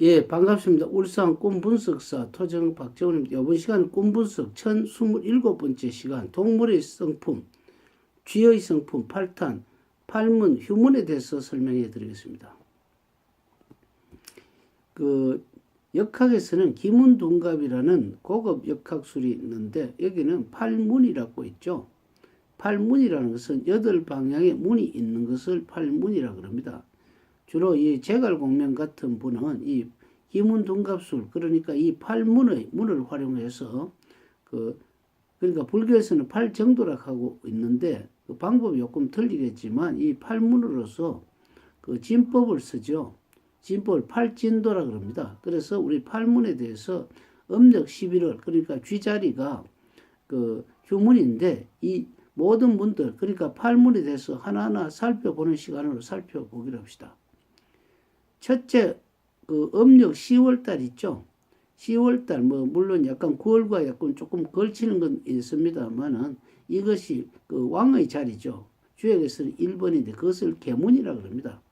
예, 반갑습니다. 울산 꿈분석사 토정 박정훈입니다. 이번 시간 꿈분석 1027번째 시간 동물의 성품, 쥐의 성품, 팔탄, 팔문, 휴문에 대해서 설명해 드리겠습니다. 그 역학에서는 기문둔갑이라는 고급 역학술이 있는데 여기는 팔문이라고 있죠. 팔문이라는 것은 여덟 방향에 문이 있는 것을 팔문이라 그럽니다. 주로 이 제갈공명 같은 분은 이 기문 둔갑술 그러니까 이 팔문의 문을 활용해서 그 그러니까 불교에서는 팔정도락 하고 있는데 그 방법이 조금 틀리겠지만 이 팔문으로서 그 진법을 쓰죠. 진법을 팔진도라 그럽니다. 그래서 우리 팔문에 대해서 음력 11월 그러니까 쥐자리가 그 휴문인데 이 모든 문들 그러니까 팔문에 대해서 하나하나 살펴보는 시간으로 살펴보기로 합시다. 첫째 그 음력 10월 달 있죠. 10월 달 뭐 물론 약간 9월과 약간 조금 걸치는 건 있습니다만은 이것이 그 왕의 자리죠. 주역에서는 1번인데 그것을 계문이라 그럽니다.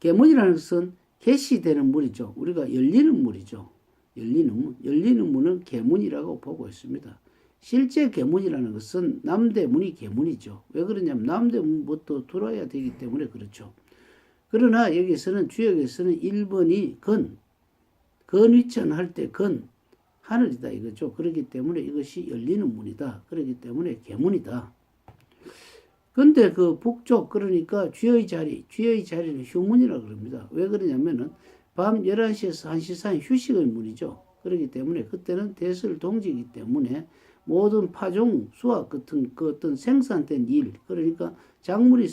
계문이라는 것은 개시되는 물이죠. 우리가 열리는 물이죠. 열리는 문. 열리는 문은 계문이라고 보고 있습니다. 실제 계문이라는 것은 남대문이 계문이죠. 왜 그러냐면 남대문부터 들어야 되기 때문에 그렇죠. 그러나 여기서는 주역에서는 1번이 건, 건위천 할 때 건, 하늘이다 이거죠. 그렇기 때문에 이것이 열리는 문이다. 그렇기 때문에 계문이다. 근데 그 북쪽 그러니까 쥐의 자리, 쥐의 자리는 휴문이라 그럽니다. 왜 그러냐면은 밤 11시에서 1시 사이 휴식의 문이죠. 그렇기 때문에 그때는 대설 동지이기 때문에 모든 파종, 수확 같은 그 어떤 생산된 일, 그러니까 작물이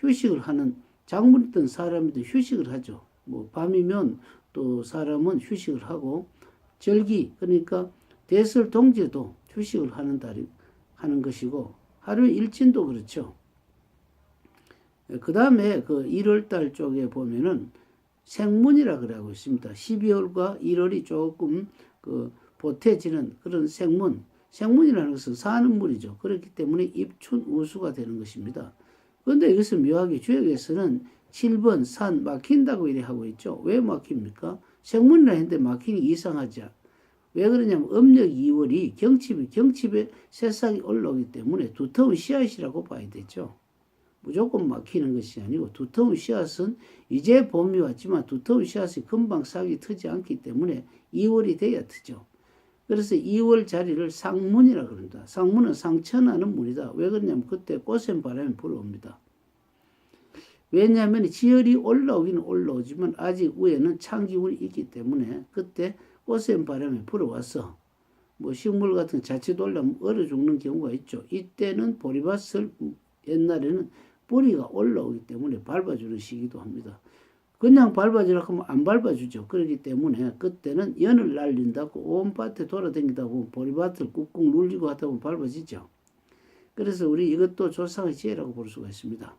휴식을 하는 작물이던 사람이든 휴식을 하죠. 뭐 밤이면 또 사람은 휴식을 하고 절기 그러니까 대설 동지도 휴식을 하는 달이 하는 것이고 하루 일진도 그렇죠. 그 다음에 그 1월 달 쪽에 보면은 생문이라 그러고 있습니다. 12월과 1월이 조금 그 보태지는 그런 생문. 생문이라는 것은 사는 물이죠. 그렇기 때문에 입춘 우수가 되는 것입니다. 그런데 이것을 묘하게 주역에서는 7번 산 막힌다고 이래 하고 있죠. 왜 막힙니까? 생문이라 했는데 막히니 이상하지. 왜 그러냐면 음력 2월이 경칩이 경칩에 새싹이 올라오기 때문에 두터운 씨앗이라고 봐야 되죠. 무조건 막히는 것이 아니고 두터운 씨앗은 이제 봄이 왔지만 두터운 씨앗이 금방 싹이 트지 않기 때문에 2월이 돼야 트죠. 그래서 2월 자리를 상문이라 그럽니다. 상문은 상천하는 문이다. 왜 그러냐면 그때 꽃샘 바람이 불어옵니다. 왜냐하면 지열이 올라오기는 올라오지만 아직 위에는 찬 기운이 있기 때문에 그때 꽃샘 바람이 불어와서 뭐 식물 같은 자칫 올라면 얼어 죽는 경우가 있죠. 이때는 보리밭을 옛날에는 뿌리가 올라오기 때문에 밟아주는 시기도 합니다. 그냥 밟아주라고 하면 안 밟아주죠. 그렇기 때문에 그때는 연을 날린다고 온 밭에 돌아다니다 보면 보리밭을 꾹꾹 눌리고 하다 보면 밟아지죠. 그래서 우리 이것도 조상의 지혜라고 볼 수가 있습니다.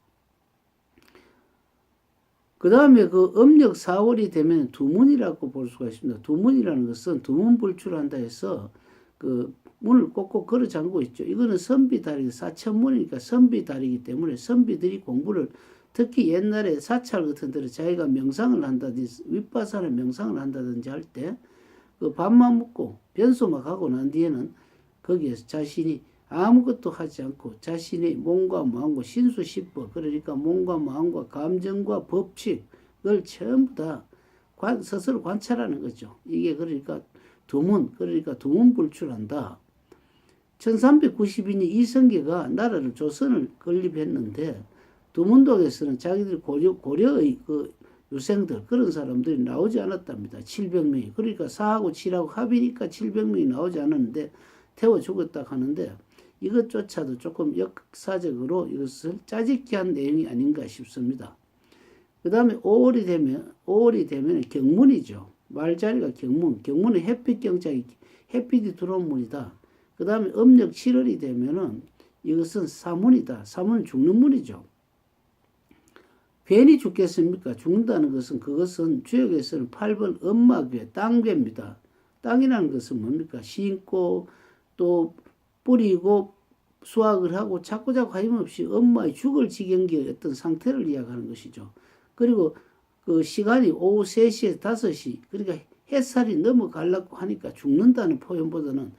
그 다음에 그 음력 4월이 되면 두문이라고 볼 수가 있습니다. 두문이라는 것은 두문불출한다 해서 그 문을 꼭꼭 걸어 잠고 있죠. 이거는 선비다리, 사천문이니까 선비다리이기 때문에 선비들이 공부를 특히 옛날에 사찰 같은 데를 자기가 명상을 한다든지 윗바산을 명상을 한다든지 할 때 그 밥만 먹고 변소만 가고 난 뒤에는 거기에서 자신이 아무것도 하지 않고 자신의 몸과 마음과 신수십법 그러니까 몸과 마음과 감정과 법칙을 전부 다 관, 스스로 관찰하는 거죠. 이게 그러니까 두문 그러니까 두문불출한다. 1392년 이성계가 나라를 조선을 건립했는데 두문독에서는 자기들 고려, 고려의 그 유생들 그런 사람들이 나오지 않았답니다. 700명이 그러니까 4하고 7하고 합이니까 700명이 나오지 않았는데 태워 죽었다 하는데 이것조차도 조금 역사적으로 이것을 짜집기 한 내용이 아닌가 싶습니다. 그 다음에 5월이 되면, 5월이 되면 경문이죠. 말자리가 경문. 경문은 햇빛 경작이, 햇빛이 들어온 문이다. 그 다음에 음력 7월이 되면은 이것은 사문이다. 사문은 죽는 문이죠. 괜히 죽겠습니까? 죽는다는 것은 그것은 주역에서는 8번 엄마괴, 땅괴입니다. 땅이라는 것은 뭡니까? 심고 또 뿌리고 수확을 하고 자꾸자꾸 하임없이 엄마의 죽을 지경기의 어떤 상태를 이야기하는 것이죠. 그리고 그 시간이 오후 3시에서 5시 그러니까 햇살이 넘어가려고 하니까 죽는다는 표현보다는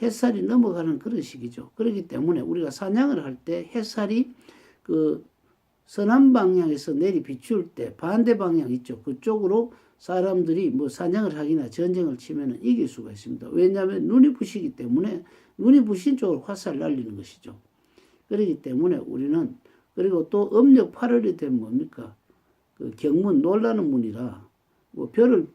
햇살이 넘어가는 그런 시기죠. 그렇기 때문에 우리가 사냥을 할 때 햇살이 그 서남 방향에서 내리 비출 때 반대 방향 있죠. 그쪽으로 사람들이 뭐 사냥을 하기나 전쟁을 치면은 이길 수가 있습니다. 왜냐하면 눈이 부시기 때문에 눈이 부신 쪽으로 화살 날리는 것이죠. 그렇기 때문에 우리는 그리고 또 음력 8월이 되면 뭡니까? 그 경문 놀라는 문이라 뭐 벼를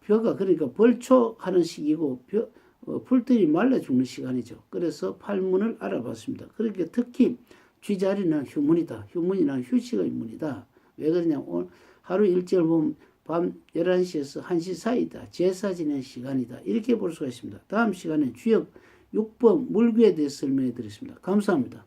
벼가 그러니까 벌초하는 시기고 벼, 어, 풀들이 말라 죽는 시간이죠. 그래서 팔문을 알아봤습니다. 그렇게 특히 쥐자리는 휴문이다. 휴문이란 휴식의 문이다. 왜 그러냐? 오늘 하루 일정을 보면 밤 11시에서 1시 사이다. 제사 지낸 시간이다. 이렇게 볼 수가 있습니다. 다음 시간에 주역 6번 물귀에 대해 설명해 드리겠습니다. 감사합니다.